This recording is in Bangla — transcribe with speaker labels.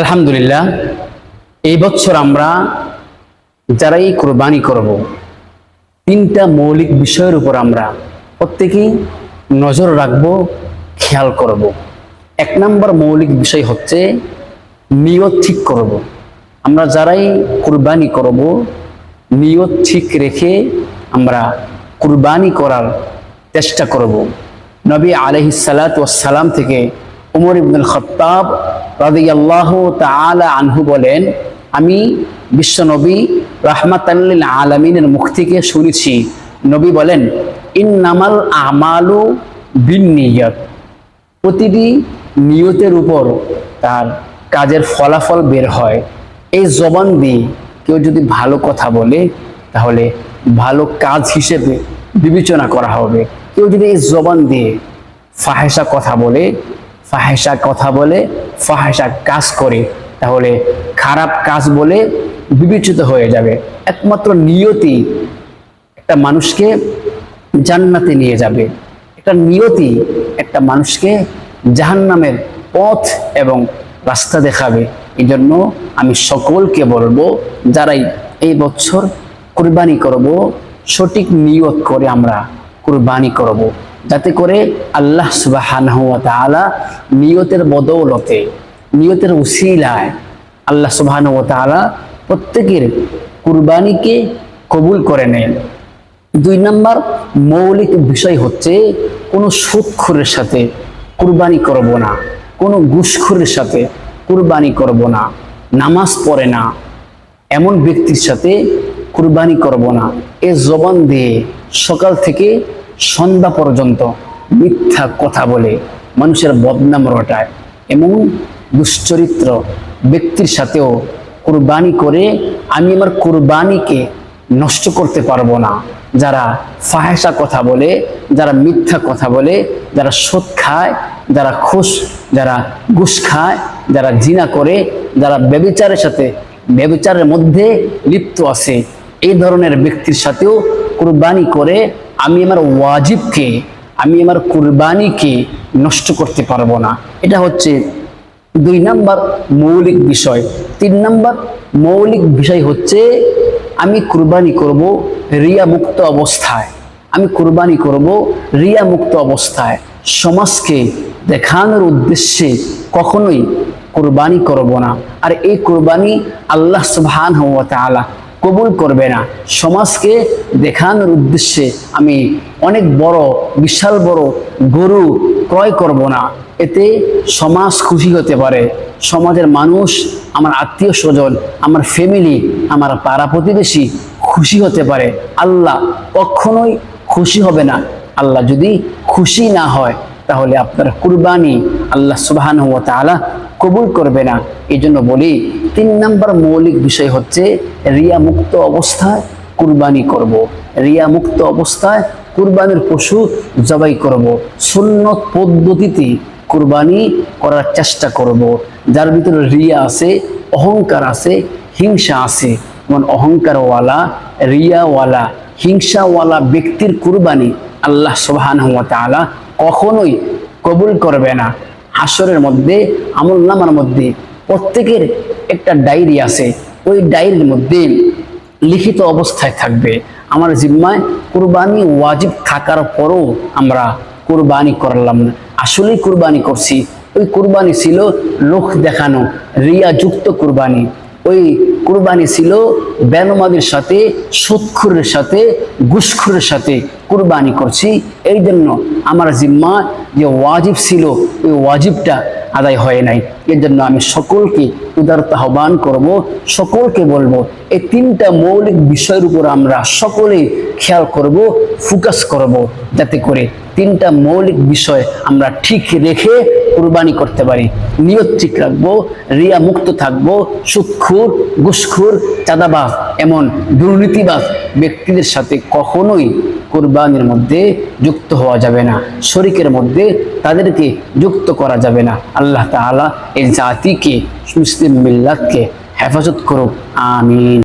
Speaker 1: আলহামদুলিল্লাহ, এই বছর আমরা যারাই কোরবানি করব, তিনটা মৌলিক বিষয়ের উপর আমরা প্রত্যেকেই নজর রাখব, খেয়াল করব। এক নম্বর মৌলিক বিষয় হচ্ছে নিয়ত ঠিক করব। আমরা যারাই কুরবানি করব, নিয়ত ঠিক রেখে আমরা কুরবানি করার চেষ্টা করব। নবী আলহিসাল্লাত সালাম থেকে উমর ইবনুল খত্তাব রাদিয়াল্লাহু তাআলা আনহু বলেন, আমি বিশ্বনবী রাহমাতাল্লিল আলামিনের মুখ থেকে শুনেছি। নবী বলেন, ইন্নামাল আমালু বিন নিয়ত প্রতিটি নিয়তের উপর তার কাজের ফলাফল বের হয়। এই জবান দিয়ে কেউ যদি ভালো কথা বলে, তাহলে ভালো কাজ হিসেবে বিবেচনা করা হবে। কেউ যদি এই জবান দিয়ে ফাহেসা কথা বলে ফাহেসা কথা বলে ফাহেসা কাজ করে, তাহলে খারাপ কাজ বলে বিবেচিত হয়ে যাবে। একমাত্র নিয়তি একটা মানুষকে জান্নাতে নিয়ে যাবে। একটা নিয়তি একটা মানুষকে জাহান্নামের পথ এবং রাস্তা দেখাবে। এই জন্য আমি সকলকে বলব, যারাই এই বছর কুরবানি করব, সঠিক নিয়ত করে আমরা কুরবানি করব। যাতে করে আল্লাহ তাআলা নিয়তের বদৌলতে, নিয়তের উসিলায় আল্লাহ সুবহানাহু ওয়া প্রত্যেকের কুরবানিকে কবুল করে নেন। দুই নম্বর মৌলিক বিষয় হচ্ছে কোনো সুৎখুরের সাথে কুরবানি করব না, কোনো ঘুষখোরের সাথে কুরবানি করব না, নামাজ পড়ে না, এমন ব্যক্তির সাথে কুরবানি করব না। এ জবান দিয়ে সকাল থেকে সন্ধ্যা পর্যন্ত মিথ্যা কথা বলে মানুষের বদনাম রটায় এমন দুশ্চরিত্র ব্যক্তির সাথেও কুরবানি করে আমি আমার কুরবানিকে নষ্ট করতে পারব না। যারা ফাহেসা কথা বলে, যারা মিথ্যা কথা বলে, যারা সুদ খায়, যারা খুশ, যারা ঘুষ খায়, যারা জিনা করে, যারা ব্যবিচারের সাথে, ব্যবিচারের মধ্যে লিপ্ত আছে, এই ধরনের ব্যক্তির সাথেও কুরবানি করে আমি আমার ওয়াজিবকে, আমি আমার কুরবানিকে নষ্ট করতে পারব না। এটা হচ্ছে দুই নাম্বার মৌলিক বিষয়। তিন নাম্বার মৌলিক বিষয় হচ্ছে আমি কুরবানি করব রিয়া মুক্ত অবস্থায়। আমি কুরবানি করব রিয়া মুক্ত অবস্থায়। সমাজকে দেখানোর উদ্দেশ্যে কখনোই কুরবানি করব না। আর এই কুরবানি আল্লাহ সুবহান ওয়া তাআলা কবুল করবে না। সমাজকে দেখানোর উদ্দেশ্যে আমি অনেক বড়, বিশাল বড় গরু ক্রয় করব না। এতে সমাজ খুশি হতে পারে। সমাজের মানুষ, আমার আত্মীয় স্বজন, আমার ফ্যামিলি আমার পাড়া প্রতিবেশী খুশি হতে পারে। আল্লাহ কখনোই খুশি হবে না। আল্লাহ যদি খুশি না হয়, তাহলে আপনার কুরবানি আল্লাহ সুবাহান ওয়া তাআলা কবুল করবে না এই জন্য বলি, তিন নাম্বার মৌলিক বিষয় হচ্ছে রিয়া মুক্ত অবস্থায় কুরবানি করব। রিয়া মুক্ত অবস্থায় কুরবানির পশু জবাই করব। সুন্নত পদ্ধতিতে কুরবানি করার চেষ্টা করব। যার ভিতরে রিয়া আছে, অহংকার আছে, হিংসা আছে যেমন অহংকারওয়ালা, রিয়াওয়ালা, হিংসাওয়ালা ব্যক্তির কুরবানি আল্লাহ তাআলা কখনোই কবুল করবে না হাসরের মধ্যে, আমল নামার মধ্যে প্রত্যেকের একটা ডায়েরি আছে। ওই ডায়েরির মধ্যে লিখিত অবস্থায় থাকবে, আমার জিম্মায় কুরবানি ওয়াজিব থাকার পরও আমরা কুরবানি করলাম না। আসলেই কুরবানি করছি। ওই কুরবানি ছিল লোক দেখানো রিয়া যুক্ত কুরবানি। ওই কুরবানি ছিল বেনমাদের সাথে, সুৎখুরের সাথে, গুসখুরের সাথে কুরবানি করছি। এই জন্য আমার জিম্মা যে ওয়াজিব ছিল, ওই ওয়াজিবটা আদায় হয় নাই। এর জন্য আমি সকলকে উদারতা আহ্বান করব, সকলকে বলব, এই তিনটা মৌলিক বিষয়ের উপর আমরা সকলে খেয়াল করব ফোকাস করব, যাতে করে তিনটা মৌলিক বিষয় আমরা ঠিক রেখে কুরবানি করতে পারি। নিয়ত ঠিক রাখব, রিয়া মুক্ত থাকব সুক্ষুর ঘুষখুর চাঁদাবাজ, এমন দুর্নীতিবাজ ব্যক্তিদের সাথে কখনোই কুরবানির মধ্যে যুক্ত হওয়া যাবে না, শরিকের মধ্যে তাদেরকে যুক্ত করা যাবে না। আল্লাহ তালা এই জাতিকে, মুসলিম মিল্লাতকে হেফাজত করুক, আমিন।